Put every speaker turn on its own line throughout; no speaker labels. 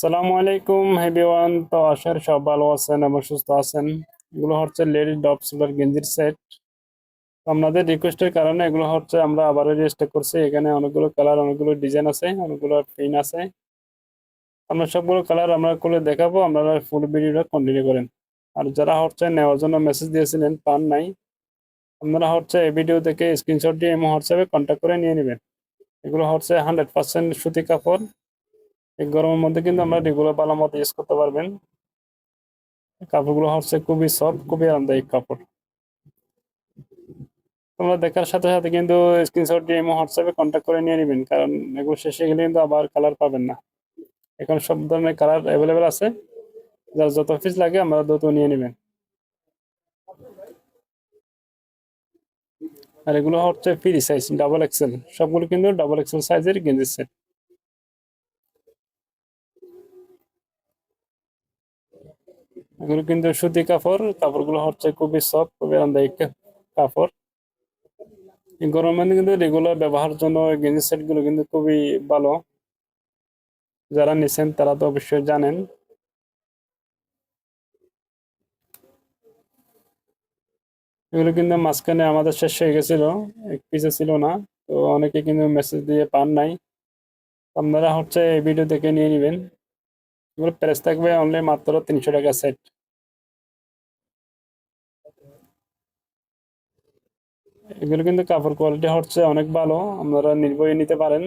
সালামু আলাইকুম হেবিওয়ান তো আশার সব ভালো আছেন এবং সুস্থ আছেন। এগুলো হচ্ছে লেডি ডপ সোলার গেঞ্জির সেট। আপনাদের রিকোয়েস্টের কারণে এগুলো হচ্ছে আমরা আবারও রেজিস্টার করছি। এখানে অনেকগুলো কালার অনেকগুলো ডিজাইন আছে, অনেকগুলো পিন আছে। আমরা সবগুলো কালার আমরা করে দেখাবো, আপনারা ফুল ভিডিওটা কন্টিনিউ করেন। আর যারা হচ্ছে নেওয়ার জন্য মেসেজ দিয়েছিলেন, পান নাই, আপনারা হচ্ছে এই ভিডিও থেকে স্ক্রিনশট দিয়ে এমন হোয়াটসঅ্যাপে কন্ট্যাক্ট করে নিয়ে নেবেন। এগুলো হচ্ছে হান্ড্রেড পার্সেন্ট সুতি কাপড়। এই গরমের মধ্যে কিন্তু আমরা রেগুলার ভালো মতো ইউজ করতে পারবেন। কাপড়গুলো হচ্ছে খুবই সফট খুবই আরামদায়ক কাপড়। তোমরা দেখার সাথে সাথে কিন্তু স্ক্রিনশট দিয়ে এমন হোয়াটসঅ্যাপে কন্ট্যাক্ট করে নিয়ে নেবেন, কারণ এগুলো শেষে গেলে কিন্তু আবার কালার পাবেন না। এখন সব ধরনের কালার অ্যাভেলেবেল আছে। যার যত পিস লাগে আমরা দ্রুত নিয়ে নেবেন। আর এগুলো হচ্ছে ফ্রি সাইজ ডাবল এক্সেল সবগুলো কিন্তু ডাবল এক্সেল সাইজের গেঞ্জি সেট এগুলো কিন্তু সুতি কাপড়, কাপড়গুলো হচ্ছে খুবই সফট খুবই আরামদায়ক কাপড়। এই গরমের কিন্তু রেগুলার ব্যবহারের জন্য গেঞ্জি সেটগুলো কিন্তু খুবই ভালো। যারা নিছেন তারা তো অবশ্যই জানেন। এগুলো কিন্তু মাঝখানে আমাদের শেষ হয়ে গেছিল, এক পিসে ছিল না, তো অনেকে কিন্তু মেসেজ দিয়ে পান নাই। আপনারা হচ্ছে এই ভিডিও দেখে নিয়ে নেবেন। এগুলো প্রাইস থাকবে অনলি মাত্র তিনশো টাকা সেট এগুলো কিন্তু কাপড় কোয়ালিটি হচ্ছে অনেক ভালো, আপনারা নির্ভয়ে নিতে পারেন।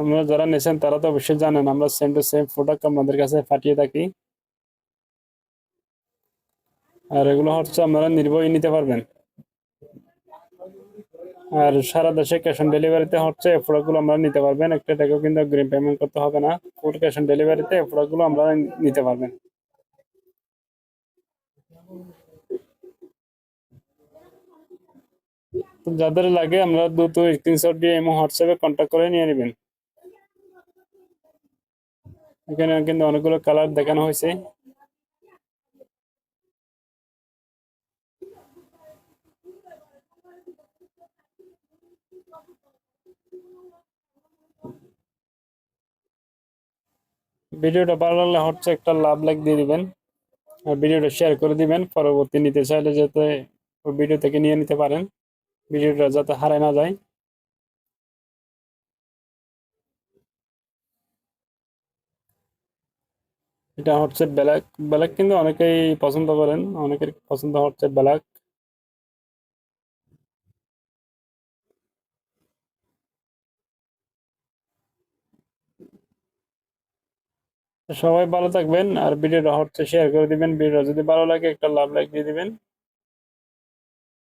আপনারা যারা নেছেন তারা তো অবশ্যই জানেন, আমরা সেম টু সেম প্রোডাক্ট আপনাদের কাছে পাঠিয়ে থাকি। আর এগুলো হচ্ছে আপনারা নির্ভয়ে নিতে পারবেন। আর সারা দেশে ক্যাশ অন ডেলিভারিতে হচ্ছে এই প্রোডাক্টগুলো আমরা নিতে পারবেন। একটা টাকাও কিন্তু অগ্রিম পেমেন্ট করতে হবে না। ফুল ক্যাশ অন ডেলিভারিতে এই প্রোডাক্টগুলো আমরা নিতে পারবেন। যাদের লাগে আমরা দ্রুত স্ক্রিনশট দিয়ে এমন হোয়াটসঅ্যাপে কন্ট্যাক্ট করে নিয়ে নেবেন। এখানে কিন্তু অনেকগুলো কালার দেখানো হয়েছে। ভিডিওটা ভালো লাগলে হচ্ছে একটা লাভ লাইক দিয়ে দিবেন আর ভিডিওটা শেয়ার করে দিবেন। পরবর্তী নিতে চাইলে যাতে ওই ভিডিও থেকে নিয়ে নিতে পারেন। ভিডিওটা যাতে হারায় না যায়। এটা হচ্ছে ব্ল্যাক ব্ল্যাক কিন্তু অনেকেই পছন্দ করেন। অনেকের পছন্দ হচ্ছে ব্ল্যাক। সবাই ভালো থাকবেন আর ভিডিওটা হচ্ছে শেয়ার করে দিবেন। ভিডিও যদি ভালো লাগে একটা লাভ লাইক দিয়ে দিবেন।